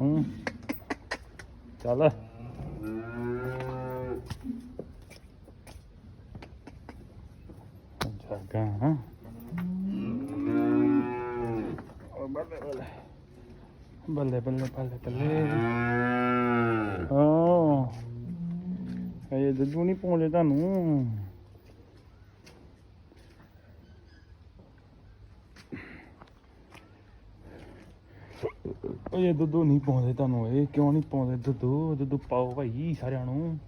ਹੂੰ। ਚੱਲ। ਜਾਗਾ ਹਾਂ। ਬੱਲੇ। ਬੱਲੇ ਬੱਲੇ ਬੱਲੇ ਹਾਂ। ਇਹ ਦੁੱਧੂ ਨਹੀਂ ਪਾਉਂਦੇ ਤੁਹਾਨੂੰ। ਉਹ ਇਹ ਦੁੱਧੂ ਨਹੀਂ ਪਾਉਂਦੇ ਤੁਹਾਨੂੰ, ਇਹ ਕਿਉਂ ਨਹੀਂ ਪਾਉਂਦੇ? ਦੁੱਧੂ ਦੁੱਧੂ ਪਾਓ ਭਾਈ ਸਾਰਿਆਂ ਨੂੰ।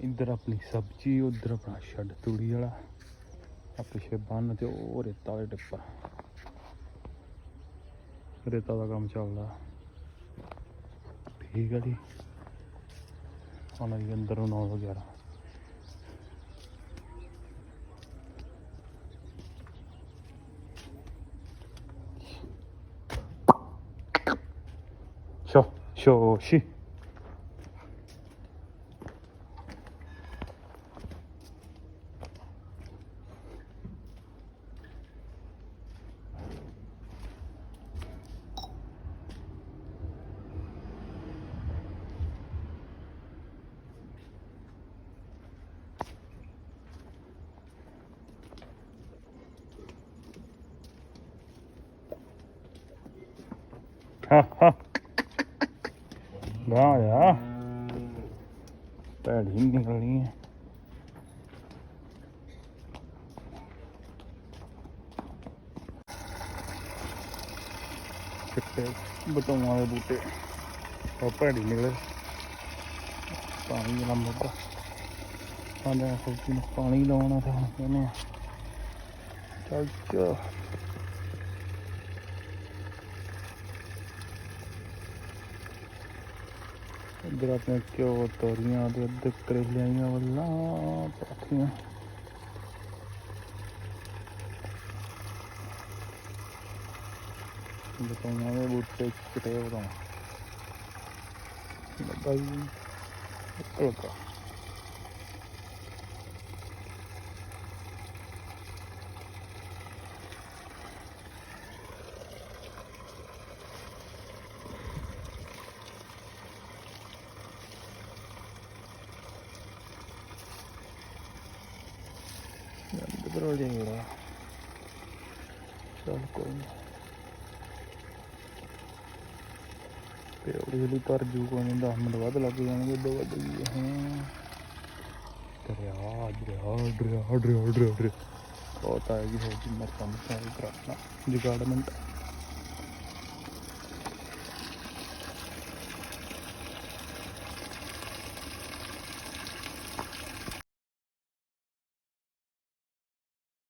ਇੱਧਰ ਆਪਣੀ ਸਬਜ਼ੀ, ਉੱਧਰ ਆਪਣਾ ਛੱਡ ਤੂੜੀ ਵਾਲਾ। ਆ ਪਿਛੇ ਬੰਨ ਤੇ ਉਹ ਰੇਤਾ ਦੇ ਟਿੱਪਾ ਰੇਤਾ ਦਾ ਕੰਮ ਚੱਲਦਾ। ਠੀਕ ਆ ਜੀ। ਹੁਣ ਅਸੀਂ ਅੰਦਰ ਨੂੰ 9 ਵਗੈਰਾ ਸ਼ੋ ਸ਼ੋ, ਸ਼ੀ। ਨਾ ਆ। ਪੈੜੀ ਨਿਕਲਣੀ ਹੈ ਚਿੱਟੇ ਬਟੂਆਂ ਦੇ ਬੂਟੇ ਉਹ ਪੈੜੀ ਨਿਕਲੇ ਪਾਣੀ ਜਲਾ ਮੁੱਦਾ ਪਾਣੀ ਖੋਕੀ ਨੂੰ ਪਾਣੀ ਲਾਉਣਾ ਤਾਂ ਕਹਿੰਦੇ ਚੱਲ ਚੱਲ ਚਾ ਇੱਧਰ ਆਪਣੇ ਘਿਓ ਤੋਰੀਆਂ ਤੇ ਅੱਧ ਕਰੇਲਿਆਂ ਵੱਲਾਂ ਪਾਥੀਆਂ ਬਤਾਉਣਾ ਦੇ ਬੂਟੇ ਕਿਤੇ ਵਧਾਉਣਾ ਲੱਗਾ ਜੀ ਲੱਗਾ ਜਾਏਗਾ ਚੱਲ ਕੋਈ ਨਹੀਂ ਤੇ ਹੌਲੀ ਹੌਲੀ ਭਰ ਜੂ ਕੋਈ 10 ਮਿੰਟ ਬਾਅਦ ਲੱਗ ਜਾਣਗੇ ਦੋ ਵੱਜ ਗਏ ਹਾਂ ਦਰਿਆ ਦਰਿਆ ਦਰਿਆ ਦਰਿਆ ਦਰਿਆ ਬਹੁਤ ਆਏਗੀ ਹੋ ਜੀ ਮਰਤਾ ਮਰਤਾ ਕਰਾਣਾ ਜਗਾੜਮੈਂਟ